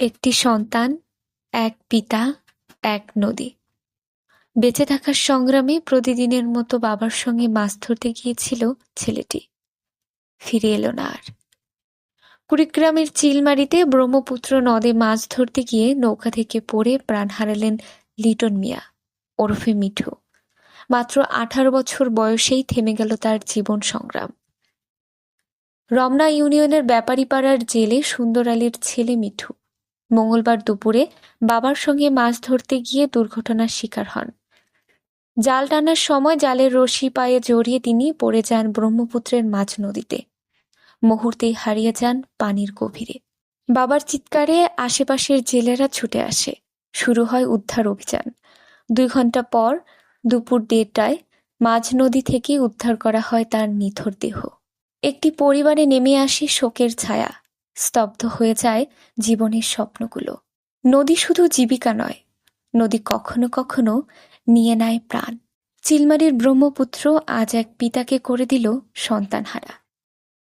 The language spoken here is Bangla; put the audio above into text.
একটি সন্তান, এক পিতা, এক নদী। বেঁচে থাকার সংগ্রামে প্রতিদিনের মতো বাবার সঙ্গে মাছ ধরতে গিয়েছিল ছেলেটি। ফিরে এলো না আর। কুড়িগ্রামের চিলমারিতে ব্রহ্মপুত্র নদে মাছ ধরতে গিয়ে নৌকা থেকে পড়ে প্রাণ হারালেন লিটন মিয়া ওরফে মিঠু মাত্র আঠারো বছর বয়সেই থেমে গেল তার জীবন সংগ্রাম রমনা ইউনিয়নের ব্যাপারীপাড়ার জেলে সুন্দর আলীর ছেলে মিঠু মঙ্গলবার দুপুরে বাবার সঙ্গে মাছ ধরতে গিয়ে দুর্ঘটনার শিকার হন। জাল টানার সময় জালের রশি পায়ে জড়িয়ে তিনি পড়ে যান ব্রহ্মপুত্রের মাঝ নদীতে। মুহূর্তেই হারিয়ে যান পানির গভীরে। বাবার চিৎকারে আশেপাশের জেলেরা ছুটে আসে। শুরু হয় উদ্ধার অভিযান। দুই ঘণ্টা পর দুপুর দেড়টায় মাঝ নদী থেকে উদ্ধার করা হয় তার নিথর দেহ। একটি পরিবারে নেমে আসে শোকের ছায়া। স্তব্ধ হয়ে যায় জীবনের স্বপ্নগুলো। নদী শুধু জীবিকা নয়, নদী কখনো কখনো নিয়ে নেয় প্রাণ। চিলমারির ব্রহ্মপুত্র আজ এক পিতাকে করে দিল সন্তানহারা।